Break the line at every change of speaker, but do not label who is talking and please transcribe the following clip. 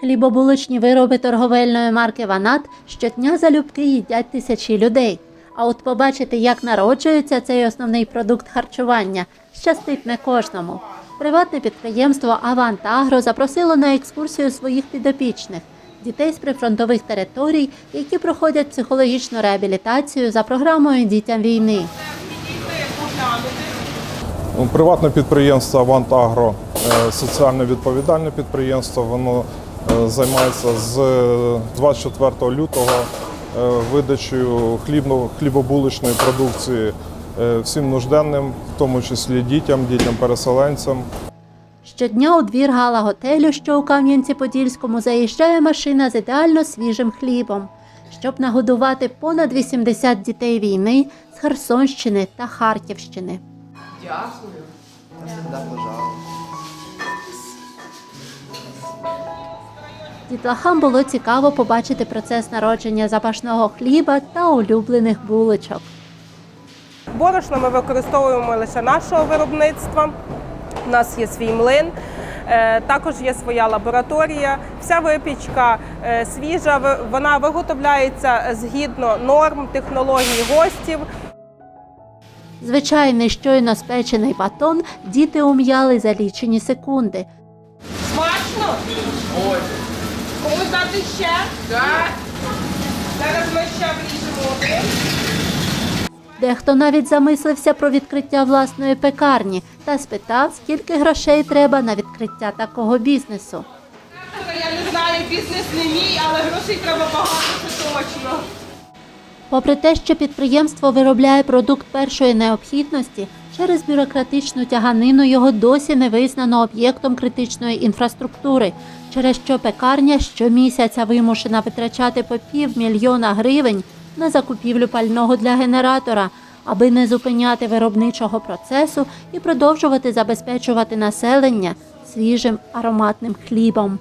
Хлібобулочні вироби торговельної марки Ванат щодня залюбки їдять тисячі людей. А от побачити, як народжується цей основний продукт харчування, щастить не кожному. Приватне підприємство Авант Агро запросило на екскурсію своїх підопічних дітей з прифронтових територій, які проходять психологічну реабілітацію за програмою Дітям війни.
Приватне підприємство Авант Агро е, соціально відповідальне підприємство. Воно займається з 24 лютого е, видачею хлібно- хлібобулочної продукції е, всім нужденним, в тому числі дітям, дітям-переселенцям.
Щодня у двір гала готелю, що у Кам'янці-Подільському, заїжджає машина з ідеально свіжим хлібом, щоб нагодувати понад 80 дітей війни з Херсонщини та Харківщини.
Дякую.
Дітлахам було цікаво побачити процес народження запашного хліба та улюблених булочок.
Борошно ми використовуємо лише нашого виробництва. У нас є свій млин, е, також є своя лабораторія. Вся випічка е, свіжа, вона виготовляється згідно норм, технологій гостів.
Звичайний щойно спечений батон діти ум'яли за лічені секунди.
Смачно?
Ой,
Комусь дати ще?
так.
Зараз ми ще вріжемо.
Дехто навіть замислився про відкриття власної пекарні та спитав, скільки грошей треба на відкриття такого бізнесу.
Я не знаю, бізнес не мій, але грошей треба багато, це точно.
Попри те, що підприємство виробляє продукт першої необхідності, через бюрократичну тяганину його досі не визнано об'єктом критичної інфраструктури, через що пекарня щомісяця вимушена витрачати по півмільйона гривень на закупівлю пального для генератора, аби не зупиняти виробничого процесу і продовжувати забезпечувати населення свіжим ароматним хлібом.